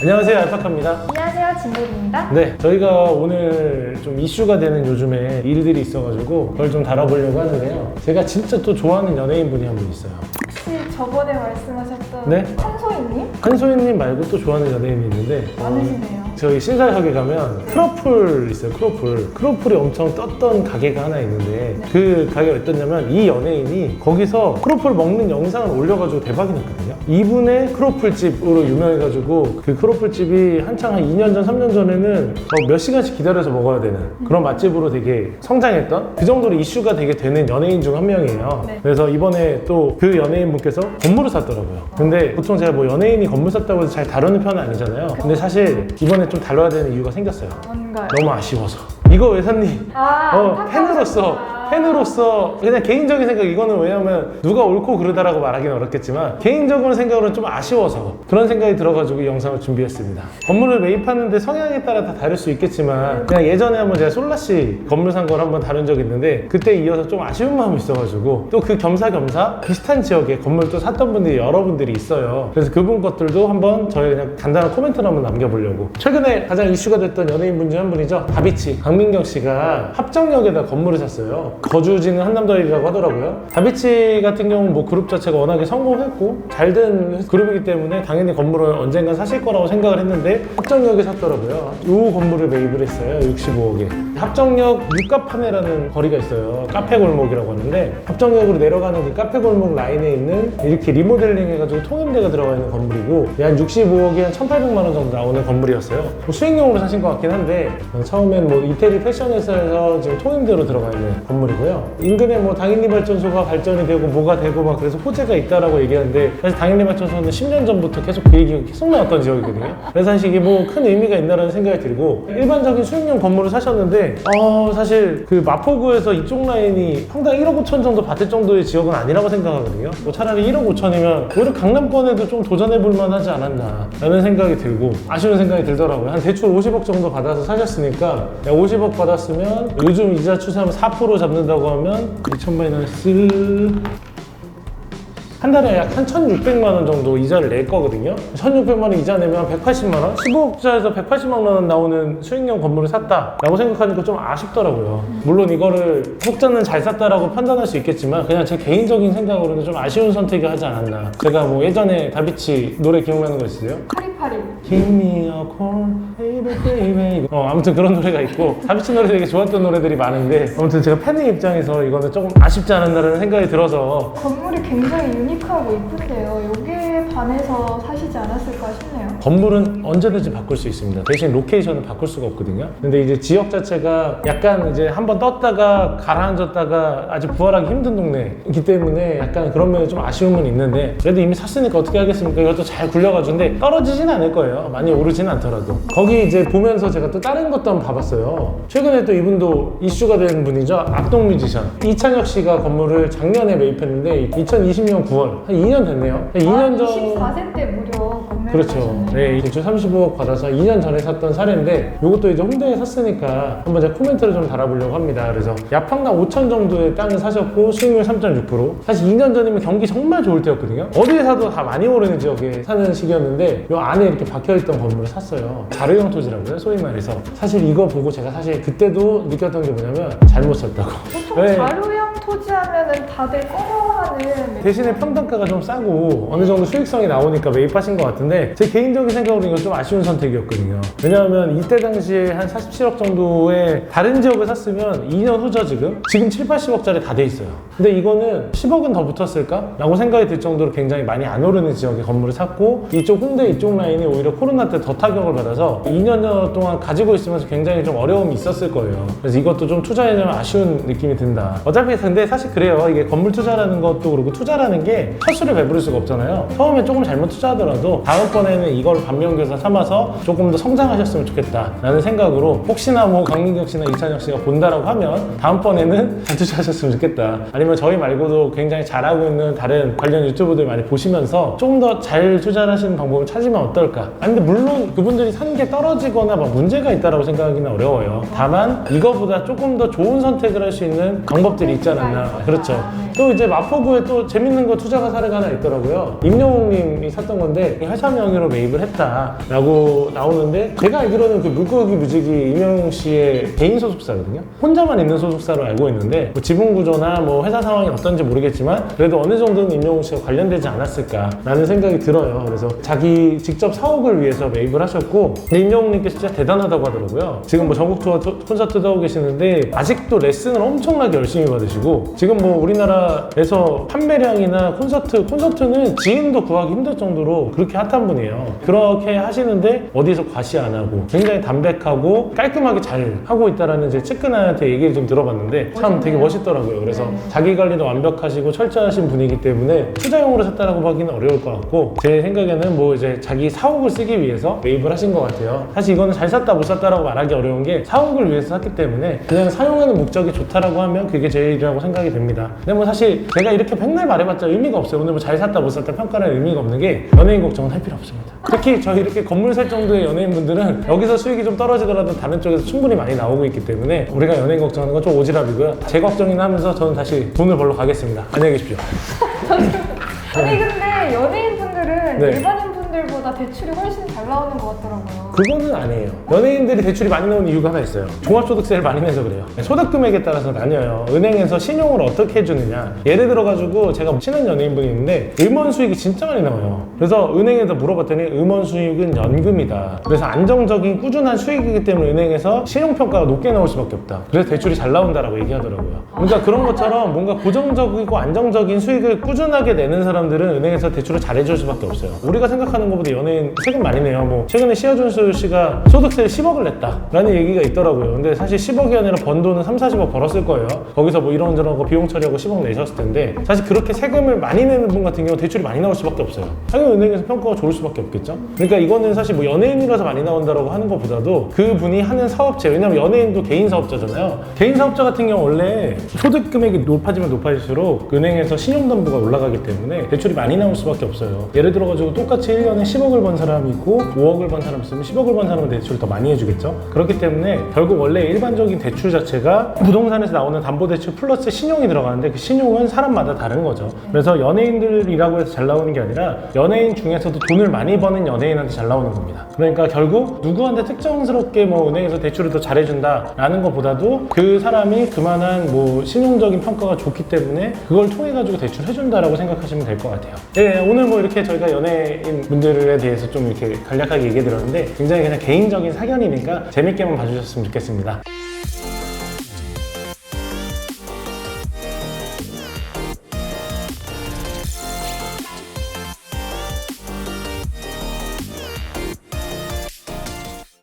안녕하세요 알파카입니다 안녕하세요, 진돌입니다. 네 저희가 오늘 좀 이슈가 되는 요즘에 일들이 있어가지고 그걸 좀 다뤄보려고 하는데요 제가 진짜 또 좋아하는 연예인 분이 한 분 있어요 혹시 저번에 말씀하셨던 네? 한소희님? 한소희님 말고 또 좋아하는 연예인이 있는데 많으시네요. 저희 신사역에 가면 크로플 있어요 크로플 크로플이 엄청 떴던 가게가 하나 있는데 그 가게가 어땠냐면 이 연예인이 거기서 크로플 먹는 영상을 올려가지고 대박이 났거든요 이분의 크로플집으로 유명해가지고 그 크로플집이 한창 한 2년 전 3년 전에는 막몇 시간씩 기다려서 먹어야 되는 그런 맛집으로 되게 성장했던 그 정도로 이슈가 되게 되는 연예인 중 한 명이에요 네. 그래서 이번에 또 그 연예인 분께서 건물을 샀더라고요 근데 보통 제가 뭐 연예인이 건물 샀다고 해서 잘 다루는 편은 아니잖아요 근데 사실 이번에 좀 다뤄야 되는 이유가 생겼어요 뭔가요? 너무 아쉬워서 이거 왜 샀니? 아, 어. 팬으로서 팬으로서 그냥 개인적인 생각 이거는 왜냐면 누가 옳고 그르다라고 말하기는 어렵겠지만 개인적으로 생각으로는 좀 아쉬워서 그런 생각이 들어가지고 이 영상을 준비했습니다. 건물을 매입하는데 성향에 따라 다 다를 수 있겠지만 그냥 예전에 한번 제가 솔라씨 건물 산 걸 한번 다룬 적이 있는데 그때 이어서 좀 아쉬운 마음이 있어가지고 또 그 겸사겸사 비슷한 지역에 건물 또 샀던 분들이 여러분들이 있어요. 그래서 그분 것들도 한번 저희 그냥 간단한 코멘트를 한번 남겨보려고. 최근에 가장 이슈가 됐던 연예인 분 중 한 분이죠. 다비치. 강민경 씨가 합정역에다 건물을 샀어요 거주지는 한남더이라고 하더라고요. 다비치 같은 경우는 뭐 그룹 자체가 워낙에 성공했고 잘 된 그룹이기 때문에 당연히 건물을 언젠간 사실 거라고 생각을 했는데 합정역에 샀더라고요. 이 건물을 매입을 했어요 65억에. 합정역 육가파네라는 거리가 있어요. 카페 골목이라고 하는데 합정역으로 내려가는 그 카페 골목 라인에 있는 이렇게 리모델링 해가지고 통임대가 들어가 있는 건물이고 한 65억에 한 1,800만 원 정도 나오는 건물이었어요. 뭐 수익용으로 사신 것 같긴 한데 처음엔 뭐 이태리 패션 회사에서 지금 통임대로 들어가 있는 건물 이고요. 인근에 뭐 당인리 발전소가 발전이 되고 뭐가 되고 막 그래서 호재가 있다라고 얘기하는데 사실 당인리 발전소는 10년 전부터 계속 그 얘기가 계속 나왔던 지역이거든요. 그래서 사실 이게 뭐 큰 의미가 있나라는 생각이 들고 일반적인 수익용 건물을 사셨는데 어 사실 그 마포구에서 이쪽 라인이 평당 1억 5천 정도 받을 정도의 지역은 아니라고 생각하거든요. 뭐 차라리 1억 5천이면 오히려 강남권에도 좀 도전해 볼 만하지 않았나 라는 생각이 들고 아쉬운 생각이 들더라고요. 한 대출 50억 정도 받아서 사셨으니까 50억 받았으면 요즘 이자 추세하면 4% 잡는 다고 하면 2천 마이너스 한 달에 약 한 1,600만 원 정도 이자를 낼 거거든요. 1,600만 원 이자 내면 180만 원? 15억짜리에서 180만 원 나오는 수익용 건물을 샀다라고 생각하니까 좀 아쉽더라고요. 물론 이거를 혹자는 잘 샀다라고 판단할 수 있겠지만 그냥 제 개인적인 생각으로는 좀 아쉬운 선택을 하지 않았나. 제가 뭐 예전에 다비치 노래 기억나는 거 있으세요? 파리파리. Give me a call, baby, baby. 어, 아무튼 그런 노래가 있고 다비치 노래 되게 좋았던 노래들이 많은데 아무튼 제가 팬의 입장에서 이거는 조금 아쉽지 않았나라는 생각이 들어서 건물이 굉장히 유니 크하고 이쁜데요. 여기에 반해서 사시지 않았을까 싶네요. 건물은 언제든지 바꿀 수 있습니다. 대신 로케이션은 바꿀 수가 없거든요. 근데 이제 지역 자체가 약간 이제 한번 떴다가 가라앉았다가 아직 부활하기 힘든 동네이기 때문에 약간 그런 면에 좀 아쉬움은 있는데 그래도 이미 샀으니까 어떻게 하겠습니까? 이것도 잘 굴려가지고 근데 떨어지진 않을 거예요. 많이 오르진 않더라도. 거기 이제 보면서 제가 또 다른 것도 한번 봐봤어요. 최근에 또 이분도 이슈가 된 분이죠. 악동 뮤지션. 이창혁 씨가 건물을 작년에 매입했는데 2020년 9월 한 2년 됐네요. 한 2년 전 24세 때 무려 구매를 그렇죠. 네, 대출 35억 받아서 2년 전에 샀던 사례인데 이것도 이제 홍대에 샀으니까 한번 제가 코멘트를 좀 달아보려고 합니다. 그래서 야평당 5천 정도의 땅을 사셨고 수익률 3.6%. 사실 2년 전이면 경기 정말 좋을 때였거든요. 어디에 사도 다 많이 오르는 지역에 사는 시기였는데 이 안에 이렇게 박혀있던 건물을 샀어요. 자료형 토지라고요, 소위 말해서. 사실 이거 보고 제가 사실 그때도 느꼈던 게 뭐냐면 잘못 샀다고. 보통 네. 자료형 토지하면은 다들 꺼려하는 대신에 평당가가 좀 싸고 어느 정도 수익성이 나오니까 매입하신 것 같은데 제 개인적인 생각으로 이건 좀 아쉬운 선택이었거든요. 왜냐하면 이때 당시에 한 47억 정도의 다른 지역을 샀으면 2년 후죠 지금? 지금 7, 80억짜리 다 돼 있어요. 근데 이거는 10억은 더 붙었을까? 라고 생각이 들 정도로 굉장히 많이 안 오르는 지역에 건물을 샀고 이쪽 홍대 이쪽 라인이 오히려 코로나 때 더 타격을 받아서 2년 동안 가지고 있으면서 굉장히 좀 어려움이 있었을 거예요. 그래서 이것도 좀 투자해주면 아쉬운 느낌이 든다. 어차피 근데 사실 그래요. 이게 건물 투자라는 것도 그렇고 투자라는 게 헛수를 베부를 수가 없잖아요. 처음에 조금 잘못 투자하더라도 다음번에는 이걸 반면교사 삼아서 조금 더 성장 하셨으면 좋겠다라는 생각으로 혹시나 뭐 강민경 씨나 이찬혁 씨가 본다라고 하면 다음번에는 잘 투자하셨으면 좋겠다. 아니면 저희 말고도 굉장히 잘하고 있는 다른 관련 유튜브들 많이 보시면서 좀더잘 투자를 하시는 방법을 찾으면 어떨까? 아니 근데 물론 그분들이 산 게 떨어지거나 막 문제가 있다라고 생각하기는 어려워요. 다만 이거보다 조금 더 좋은 선택을 할 수 있는 방법들이 있지 않았나. 그렇죠. 또 이제 마포구에 또 재밌는 거 투자가 사례가 하나 있더라고요. 임영웅 님이 샀던 건데 명의로 매입을 했다라고 나오는데 제가 알기로는 그 물고기 무지기 이명웅 씨의 개인 소속사거든요. 혼자만 있는 소속사로 알고 있는데 뭐 지분 구조나 뭐 회사 상황이 어떤지 모르겠지만 그래도 어느 정도는 임영웅 씨가 관련되지 않았을까라는 생각이 들어요. 그래서 자기 직접 사옥을 위해서 매입을 하셨고 근데 임영웅님께 진짜 대단하다고 하더라고요. 지금 뭐 전국 투어 토- 콘서트도 하고 계시는데 아직도 레슨을 엄청나게 열심히 받으시고 지금 뭐 우리나라에서 판매량이나 콘서트 콘서트는 지인도 구하기 힘들 정도로 그렇게 핫한 분이에요. 그렇게 하시는데 어디서 과시 안 하고 굉장히 담백하고 깔끔하게 잘 하고 있다라는 제 측근한테 얘기를 좀 들어봤는데 참 되게 멋있더라고요. 그래서 네. 자기 관리도 완벽하시고 철저하신 분이기 때문에 투자용으로 샀다라고 하기는 어려울 것 같고 제 생각에는 뭐 이제 자기 사옥을 쓰기 위해서 매입을 하신 것 같아요. 사실 이거는 잘 샀다 못 샀다라고 말하기 어려운 게 사옥을 위해서 샀기 때문에 그냥 사용하는 목적이 좋다라고 하면 그게 제일이라고 생각이 됩니다. 근데 뭐 사실 제가 이렇게 백날 말해봤자 의미가 없어요. 오늘 뭐 잘 샀다 못 샀다 평가는 의미가 없는 게 연예인 걱정은 할 필요 없습니다. 특히 저희 이렇게 건물 살 정도의 연예인분들은 여기서 수익이 좀 떨어지더라도 다른 쪽에서 충분히 많이 나오고 있기 때문에 우리가 연예인 걱정하는 건 좀 오지랖이고요. 제 걱정이나 하면서 저는 다시 돈을 벌러 가겠습니다. 안녕히 계십시오. 아니 근데 연예인분들은 네. 일반인 분들보다 대출이 훨씬 잘 나오는 것 같더라고요. 그거는 아니에요. 연예인들이 대출이 많이 나오는 이유가 하나 있어요. 종합소득세를 많이 내서 그래요. 소득 금액에 따라서 나뉘어요. 은행에서 신용을 어떻게 해주느냐. 예를 들어가지고 제가 친한 연예인분이 있는데 음원 수익이 진짜 많이 나와요. 그래서 은행에서 물어봤더니 음원 수익은 연금이다. 그래서 안정적인 꾸준한 수익이기 때문에 은행에서 신용평가가 높게 나올 수밖에 없다. 그래서 대출이 잘 나온다라고 얘기하더라고요. 그러니까 그런 것처럼 뭔가 고정적이고 안정적인 수익을 꾸준하게 내는 사람들은 은행에서 대출을 잘 해줄 수밖에 없어요. 우리가 생각하는 것보다 연예인 세금 많이 내요. 뭐 최근에 시아준수 씨가 소득세를 10억을 냈다라는 얘기가 있더라고요. 근데 사실 10억이 아니라 번 돈은 3, 40억 벌었을 거예요. 거기서 뭐 이런저런 거 비용 처리하고 10억 내셨을 텐데 사실 그렇게 세금을 많이 내는 분 같은 경우 대출이 많이 나올 수밖에 없어요. 당연히 은행에서 평가가 좋을 수밖에 없겠죠. 그러니까 이거는 사실 뭐 연예인이라서 많이 나온다라고 하는 것보다도 그 분이 하는 사업체 왜냐면 연예인도 개인 사업자잖아요. 개인 사업자 같은 경우 원래 소득 금액이 높아지면 높아질수록 은행에서 신용담보가 올라가기 때문에 대출이 많이 나올 수밖에 없어요. 예를 들어가지고 똑같이 1년에 10억을 번 사람이 있고 5억을 번 사람 있으면 10억을 번 사람은 대출을 더 많이 해주겠죠. 그렇기 때문에 결국 원래 일반적인 대출 자체가 부동산에서 나오는 담보대출 플러스 신용이 들어가는데 그 신용은 사람마다 다른 거죠. 그래서 연예인들이라고 해서 잘 나오는 게 아니라 연예인 중에서도 돈을 많이 버는 연예인한테 잘 나오는 겁니다. 그러니까 결국 누구한테 특정스럽게 뭐 은행에서 대출을 더 잘해준다라는 것보다도 그 사람이 그만한 뭐 신용적인 평가가 좋기 때문에 그걸 통해 가지고 대출해준다라고 생각하시면 될 것 같아요. 네, 오늘 뭐 이렇게 저희가 연예인 분들에 대해서 좀 이렇게 간략하게 얘기해 드렸는데 굉장히 그냥 개인적인 사견이니까 재밌게만 봐주셨으면 좋겠습니다.